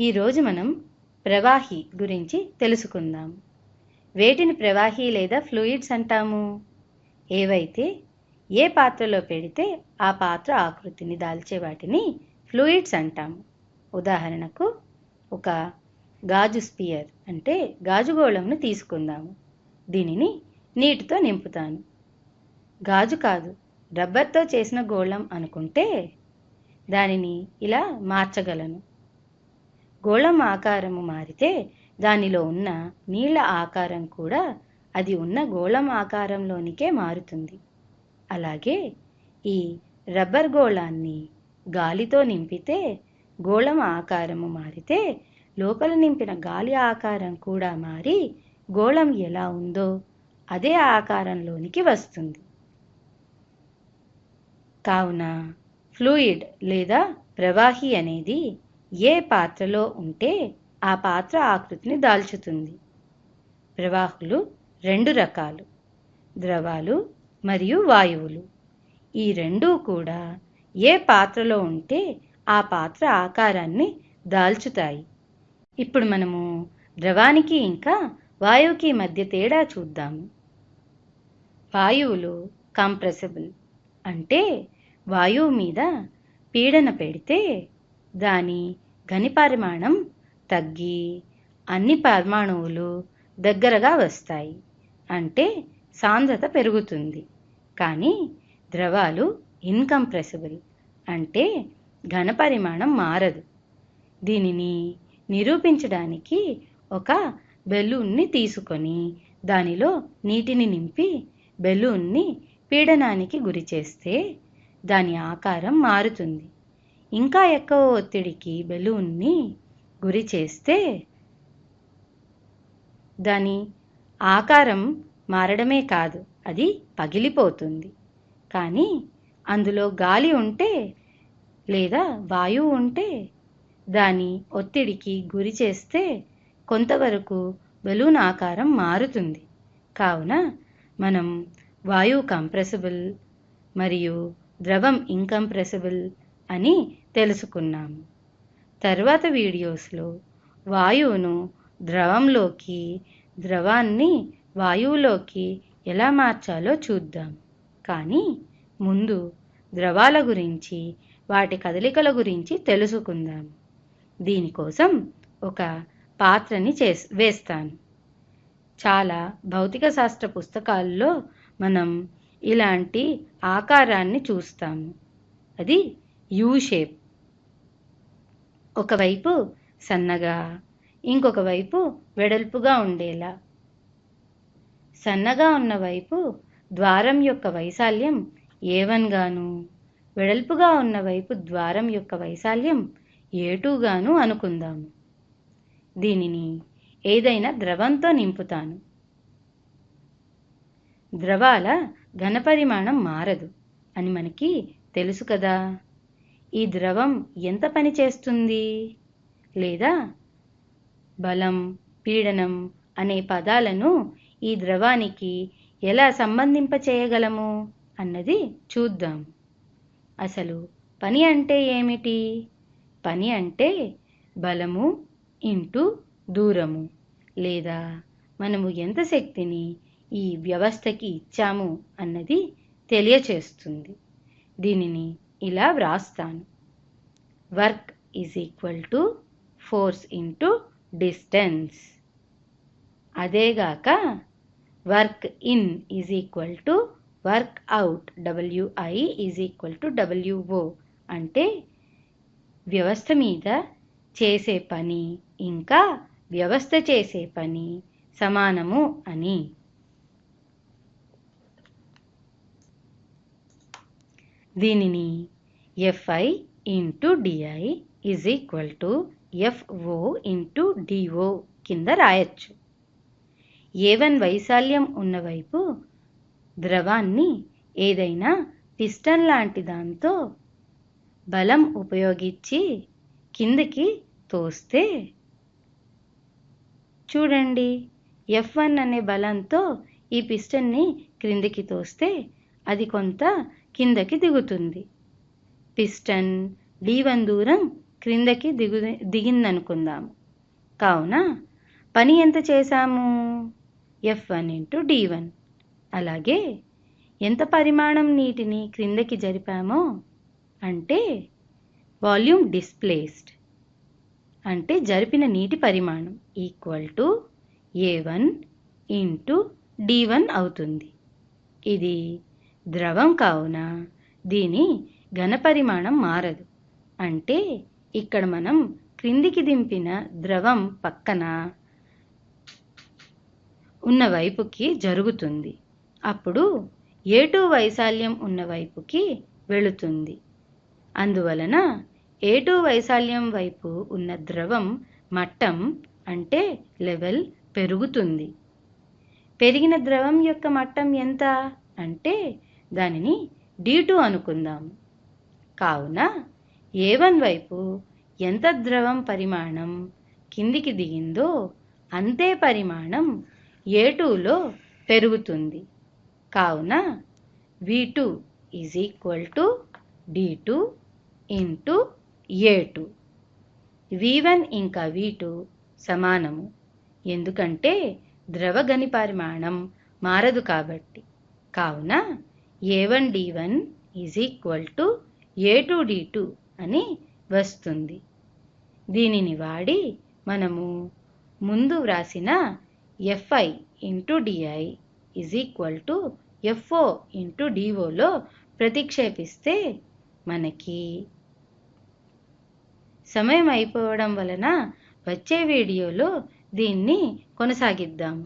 ఈరోజు మనం ప్రవాహి గురించి తెలుసుకుందాం. వేటిని ప్రవాహి లేదా ఫ్లూయిడ్స్ అంటాము? ఏవైతే ఏ పాత్రలో పెడితే ఆ పాత్ర ఆకృతిని దాల్చే వాటిని ఫ్లూయిడ్స్ అంటాము. ఉదాహరణకు ఒక గాజు స్పియర్ అంటే గాజు గోళంను తీసుకుందాము. దీనిని నీటితో నింపుతాను. గాజు కాదు రబ్బర్తో చేసిన గోళం అనుకుంటే దానిని ఇలా మార్చగలను. గోళం ఆకారము మారితే దానిలో ఉన్న నీళ్ళ ఆకారం కూడా అది ఉన్న గోళం ఆకారంలోనికే మారుతుంది. అలాగే ఈ రబ్బర్ గోళాన్ని గాలితో నింపితే గోళం ఆకారము మారితే లోపల నింపిన గాలి ఆకారం కూడా మారి గోళం ఎలా ఉందో అదే ఆకారంలోనికి వస్తుంది. కావున ఫ్లూయిడ్ లేదా ప్రవాహి అనేది ఏ పాత్రలో ఉంటే ఆ పాత్ర ఆకృతిని దాల్చుతుంది. ప్రవాహులు రెండు రకాలు ద్రవాలు మరియు వాయువులు. ఈ రెండూ కూడా ఏ పాత్రలో ఉంటే ఆ పాత్ర ఆకారాన్ని దాల్చుతాయి. ఇప్పుడు మనము ద్రవానికి ఇంకా వాయువుకి మధ్య తేడా చూద్దాము వాయువులు కంప్రెసిబుల్ అంటే వాయువు మీద పీడన పెడితే దాని ఘని పరిమాణం తగ్గి అన్ని పరమాణువులు దగ్గరగా వస్తాయి. అంటే సాంద్రత పెరుగుతుంది. కానీ ద్రవాలు ఇన్కంప్రెసిబుల్. అంటే ఘన పరిమాణం మారదు. దీనిని నిరూపించడానికి ఒక బెలూన్ని తీసుకొని దానిలో నీటిని నింపి బెలూన్ని పీడనానికి గురి చేస్తే దాని ఆకారం మారుతుంది. ఇంకా ఎక్కువ ఒత్తిడికి బెలూన్ని గురి చేస్తే దాని ఆకారం మారడమే కాదు అది పగిలిపోతుంది. కానీ అందులో గాలి ఉంటే లేదా వాయువు ఉంటే దాని ఒత్తిడికి గురి చేస్తే కొంతవరకు బెలూన్ ఆకారం మారుతుంది. కావున మనం వాయువు కంప్రెసిబుల్ మరియు ద్రవం ఇంకంప్రెసిబుల్ అని తెలుసుకున్నాము. తర్వాత వీడియోస్లో వాయువును ద్రవంలోకి ద్రవాన్ని వాయువులోకి ఎలా మార్చాలో చూద్దాం. కానీ ముందు ద్రవాల గురించి వాటి కదలికల గురించి తెలుసుకుందాం. దీనికోసం ఒక పాత్రని చే వేస్తాను. చాలా భౌతిక శాస్త్ర పుస్తకాల్లో మనం ఇలాంటి ఆకారాన్ని చూస్తాము. అది యూ షేప్. ఒకవైపు సన్నగా ఇంకొక వైపు వెడల్పుగా ఉండేలా. సన్నగా ఉన్న వైపు ద్వారం యొక్క వైశాల్యం ఏవన్ గాను వెడల్పుగా ఉన్న వైపు ద్వారం యొక్క వైశాల్యం ఏటూగాను అనుకుందాము. దీనిని ఏదైనా ద్రవంతో నింపుతాను. ద్రవాల ఘనపరిమాణం మారదు అని మనకి తెలుసు కదా. ఈ ద్రవం ఎంత పని చేస్తుంది? లేదా బలం పీడనం అనే పదాలను ఈ ద్రవానికి ఎలా సంబంధింప చేయగలము అన్నది చూద్దాం. అసలు పని అంటే ఏమిటి? పని అంటే బలము ఇంటూ దూరము. లేదా మనము ఎంత శక్తిని ఈ వ్యవస్థకి ఇచ్చాము అన్నది తెలియచేస్తుంది. దీనిని ఇలా వ్రాస్తాను. Work is equal to force into distance అదేగాక work in is equal to work out W I is equal to W O అంటే వ్యవస్థ మీద చేసే పని ఇంకా వ్యవస్థ చేసే పని సమానము అని. దీనిని F I into D I is equal to F O into D O కింద రాయొచ్చు. ఏవన్ వైశాల్యం ఉన్నవైపు ద్రవాన్ని ఏదైనా పిస్టన్ లాంటి దాంతో బలం ఉపయోగించి కిందకి తోస్తే చూడండి ఎఫ్ వన్ అనే బలంతో ఈ పిస్టన్ని క్రిందికి తోస్తే అది కొంత కిందకి దిగుతుంది. పిస్టన్ డీవన్ దూరం క్రిందకి దిగు దిగిందనుకుందాము కావున పని ఎంత చేశాము? F one into D one. అలాగే ఎంత పరిమాణం నీటిని క్రిందకి జరిపామో? అంటే వాల్యూమ్ డిస్ప్లేస్డ్. అంటే జరిపిన నీటి పరిమాణం equal to A one into D one అవుతుంది. ఇది ద్రవం కావున దీని ఘనపరిమాణం మారదు. అంటే ఇక్కడ మనం క్రిందికి దింపిన ద్రవం పక్కన ఉన్న వైపుకి జరుగుతుంది. అప్పుడు ఏటూ వైశాల్యం ఉన్న వైపుకి వెళుతుంది. అందువలన ఏటూ వైశాల్యం వైపు ఉన్న ద్రవం మట్టం అంటే లెవెల్ పెరుగుతుంది. పెరిగిన ద్రవం యొక్క మట్టం ఎంత? అంటే దానిని డి టూ అనుకుందాము కావున ఏ వన్ వైపు ఎంత ద్రవం పరిమాణం కిందికి దిగిందో అంతే పరిమాణం ఏ టూలో పెరుగుతుంది. కావున V two is equal to D two into A two. V one ఇంకా వి టూ సమానము. ఎందుకంటే ద్రవ గని పరిమాణం మారదు కాబట్టి. కావున A one D one is equal to A two D two అని వస్తుంది. దీనిని వాడి మనము ముందు వ్రాసిన F I into D I is equal to F O into డిఓలో ప్రతిక్షేపిస్తే మనకి సమయం అయిపోవడం వలన వచ్చే వీడియోలో దీన్ని కొనసాగిద్దాము.